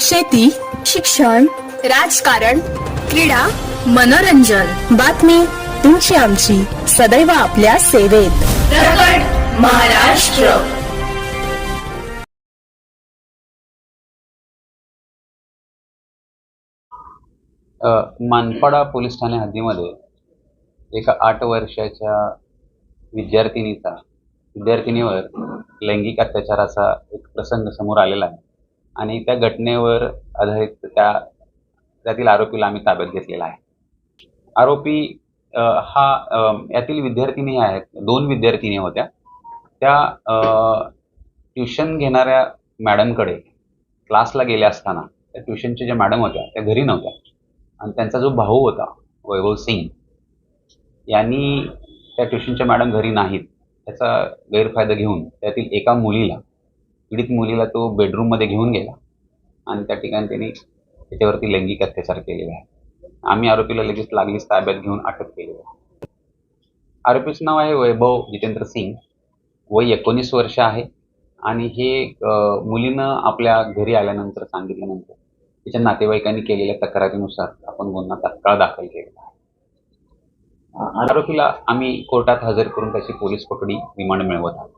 शेती शिक्षण राजकारण क्रीडा मनोरंजन. बातमी तुमची आमची. सदैव आपल्या सेवेत. महाराष्ट्र. अ, मानपाडा पोलीस ठाणे हद्दीमध्ये एका आठ वर्षाच्या विद्यार्थिनीचा विद्यार्थिनीवर लैंगिक अत्याचाराचा एक प्रसंग समोर आलेला आहे. आणि त्या घटनेवर आधारित त्या त्यातील आरोपीला आम्ही ताब्यात घेतलेला आहे. आरोपी हा यातील विद्यार्थिनी आहेत दोन विद्यार्थिनी होत्या. त्या ट्युशन घेणाऱ्या मॅडमकडे क्लासला गेल्या असताना त्या ट्युशनच्या ज्या मॅडम होत्या त्या घरी नव्हत्या. आणि त्यांचा जो भाऊ होता वैभव सिंग यांनी त्या ट्युशनच्या मॅडम घरी नाहीत. त्याचा गैरफायदा घेऊन त्यातील एका मुलीला पीडित मुलीला तो बेडरूममध्ये घेऊन गेला. आणि त्या ठिकाणी त्यांनी त्याच्यावरती लैंगिक अत्याचार केलेले आहे आम्ही आरोपीला लगेच लागलीच ताब्यात घेऊन अटक केली आहे. आरोपीचं नाव आहे वैभव जितेंद्र सिंग. वय एकोणीस वर्ष आहे. आणि हे मुलीनं आपल्या घरी आल्यानंतर सांगितल्यानंतर तिच्या नातेवाईकांनी केलेल्या तक्रारीनुसार आपण गुन्हा तत्काळ दाखल केलेला आहे. आरोपीला आम्ही कोर्टात हजर करून त्याची पोलीस पकडी रिमांड मिळवत आहोत.